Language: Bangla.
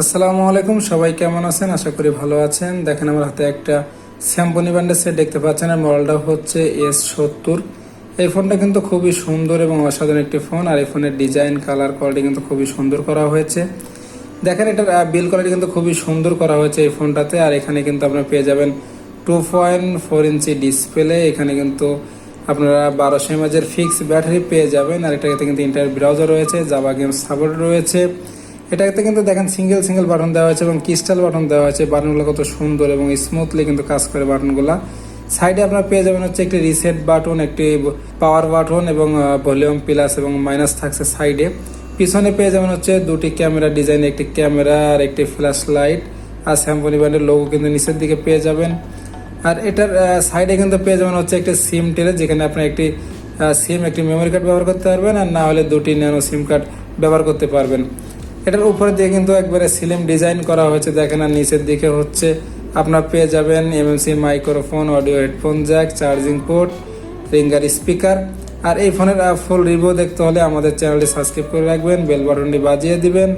আসসালামু আলাইকুম, সবাই কেমন আছেন? আশা করি ভালো আছেন। দেখেন আমার হাতে একটা স্যাম্পনি ব্যান্ডের সেট দেখতে পাচ্ছেন। আর মডেলটা হচ্ছে এস সত্তর। এই ফোনটা কিন্তু খুবই সুন্দর এবং অসাধারণ একটি ফোন। আর এই ফোনের ডিজাইন, কালার কোয়ালিটি কিন্তু খুবই সুন্দর করা হয়েছে। দেখেন এটার বিল কোয়ালিটি কিন্তু খুবই সুন্দর করা হয়েছে এই ফোনটাতে। আর এখানে কিন্তু আপনারা পেয়ে যাবেন two point four inch display এখানে কিন্তু আপনারা বারোশো এমএজের ফিক্স ব্যাটারি পেয়ে যাবেন। আর এটাতে কিন্তু ইন্টার ব্রাউজার রয়েছে জাভা গেমস সাপোর্ট রয়েছে। এটাতে কিন্তু দেখেন সিঙ্গেল সিঙ্গেল বাটন দেওয়া হয়েছে এবং ক্রিস্টাল বাটন দেওয়া হয়েছে। বাটনগুলো কত সুন্দর এবং স্মুথলি কিন্তু কাজ করে বাটনগুলো সাইডে আপনারা পেয়ে যাবেন হচ্ছে একটি রিসেট বাটন একটি পাওয়ার বাটন এবং ভলিউম প্লাস এবং মাইনাস থাকছে সাইডে পিছনে পেয়ে যাবেন হচ্ছে দুটি ক্যামেরা ডিজাইন একটি ক্যামেরা আর একটি ফ্ল্যাশ লাইট আর স্যাম্পনি ব্র্যান্ডের লোগো কিন্তু নিচের দিকে পেয়ে যাবেন। আর এটার সাইডে কিন্তু পেয়ে যাবেন হচ্ছে একটি সিম টেলে যেখানে আপনি একটি সিম একটি মেমোরি কার্ড ব্যবহার করতে পারবেন আর না হলে দুটি ন্যানো সিম কার্ড ব্যবহার করতে পারবেন। এটার উপরে দিয়ে কিন্তু একবারে সিলিম ডিজাইন করা হয়েছে। দেখেন আর নিচের দিকে হচ্ছে আপনার পেয়ে যাবেন MMC microphone audio headphone jack charging port ringer speaker আর এই ফোনের ফুল রিভিউ দেখতে হলে আমাদের চ্যানেলটি সাবস্ক্রাইব করে রাখবেন বেল বাটনটি বাজিয়ে দিবেন।